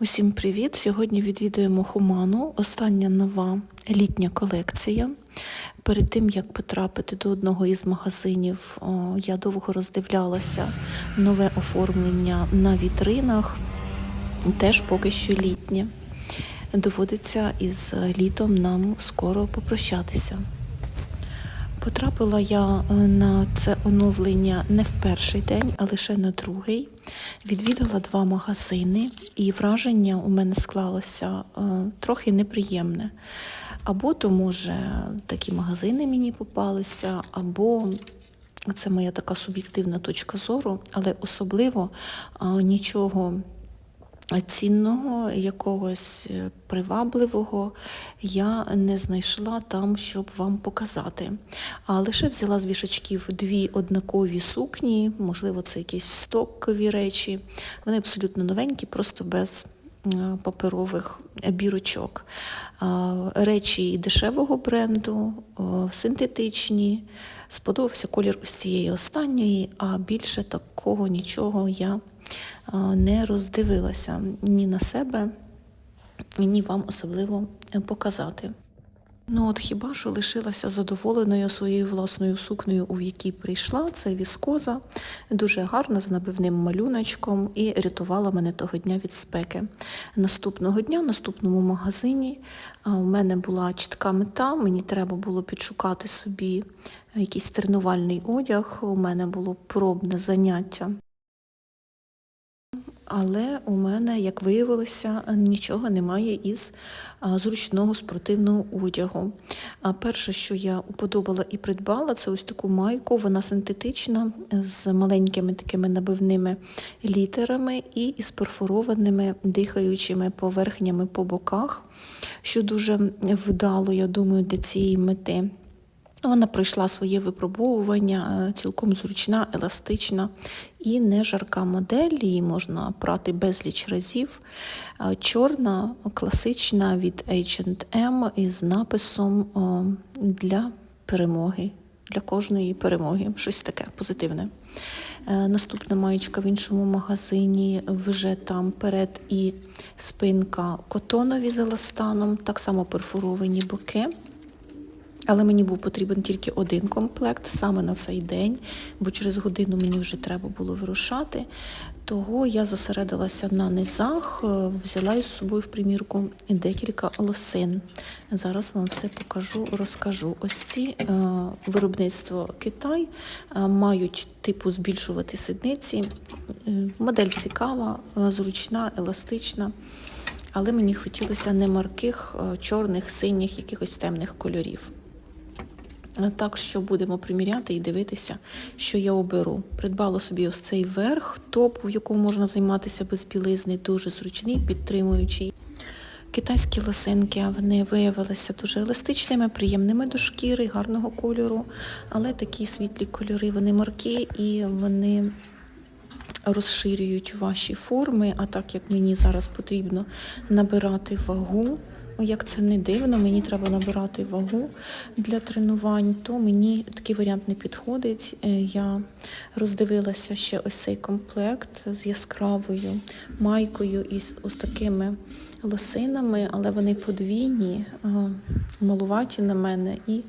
Усім привіт! Сьогодні відвідуємо Хуману. Остання нова літня колекція. Перед тим як потрапити до одного із магазинів, я довго роздивлялася нове оформлення на вітринах, теж поки що літнє. Доводиться із літом нам скоро попрощатися. Потрапила я е, на це оновлення не в перший день, а лише на другий. Відвідала два магазини, і враження у мене склалося е, трохи неприємне. Або то, може, такі магазини мені попалися, або це моя така суб'єктивна точка зору, але особливо е, нічого цінного, якогось е, привабливого я не знайшла там, щоб вам показати. А лише взяла з вішачків дві однакові сукні, можливо, це якісь стокові речі. Вони абсолютно новенькі, просто без е, паперових бірочок. Речі дешевого бренду, синтетичні. Сподобався колір ось цієї останньої, а більше такого нічого я а, не роздивилася ні на себе, ні вам особливо е, показати. Ну от хіба що лишилася задоволеною своєю власною сукнею, у якій прийшла. Це віскоза, дуже гарна, з набивним малюночком, і рятувала мене того дня від спеки. Наступного дня, в наступному магазині, у мене була чітка мета, мені треба було підшукати собі якийсь тренувальний одяг, у мене було пробне заняття. Але у мене, як виявилося, нічого немає із зручного спортивного одягу. А перше, що я уподобала і придбала, це ось таку майку. Вона синтетична з маленькими такими набивними літерами і із перфорованими дихаючими поверхнями по боках, що дуже вдало, я думаю, для цієї мети. Вона пройшла своє випробовування, е, цілком зручна, еластична і не жарка модель. Її можна прати безліч разів. Е, Чорна, класична від H&M із написом для перемоги, для кожної перемоги. Щось таке позитивне. Е, Наступна маєчка в іншому магазині вже там перед і спинка котонові з еластаном, так само перфоровані боки. Але мені був потрібен тільки один комплект саме на цей день, бо через годину мені вже треба було вирушати. Того я зосередилася на низах, е, взяла із собою в примірку декілька лосин. Зараз вам все покажу, розкажу. Ось ці е, виробництво Китай е, мають типу збільшувати сидниці. Е, модель цікава, зручна, еластична. Але мені хотілося не марких, е, чорних, синіх, якихось темних кольорів. Так що будемо приміряти і дивитися, що я оберу. Придбала собі ось цей верх, топ, в якому можна займатися без білизни, дуже зручний, підтримуючий. Китайські лосинки вони виявилися дуже еластичними, приємними до шкіри, гарного кольору, але такі світлі кольори, вони маркі і вони розширюють ваші форми. А так як мені зараз потрібно набирати вагу, як це не дивно, мені треба набирати вагу для тренувань, то мені такий варіант не підходить. Е, Я роздивилася ще ось цей комплект з яскравою майкою і з ось такими лосинами, але вони подвійні, е, малуваті на мене і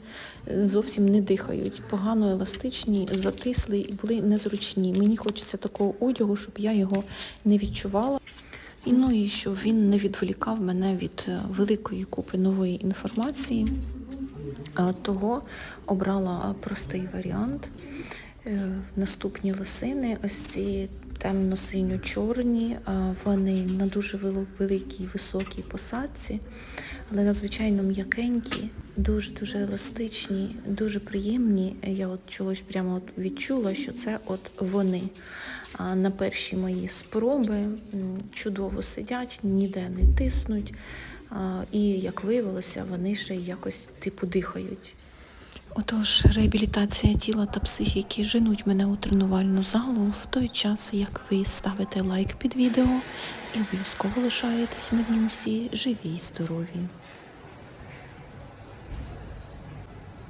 е, зовсім не дихають. Погано еластичні, затисли і були незручні. Мені хочеться такого одягу, щоб я його не відчувала. І ну і щоб він не відволікав мене від е, великої купи нової інформації. Того обрала простий варіант. Е, Наступні лосини, ось ці темно-синьо-чорні, вони на дуже великій високій посадці, але надзвичайно м'якенькі, дуже-дуже еластичні, дуже приємні. Я от чогось прямо от відчула, що це от вони. На перші мої спроби чудово сидять, ніде не тиснуть. І як виявилося, вони ще якось типу дихають. Отож, реабілітація тіла та психіки женуть мене у тренувальну залу в той час, як ви ставите лайк під відео і обов'язково лишаєтесь мені усі живі й здорові.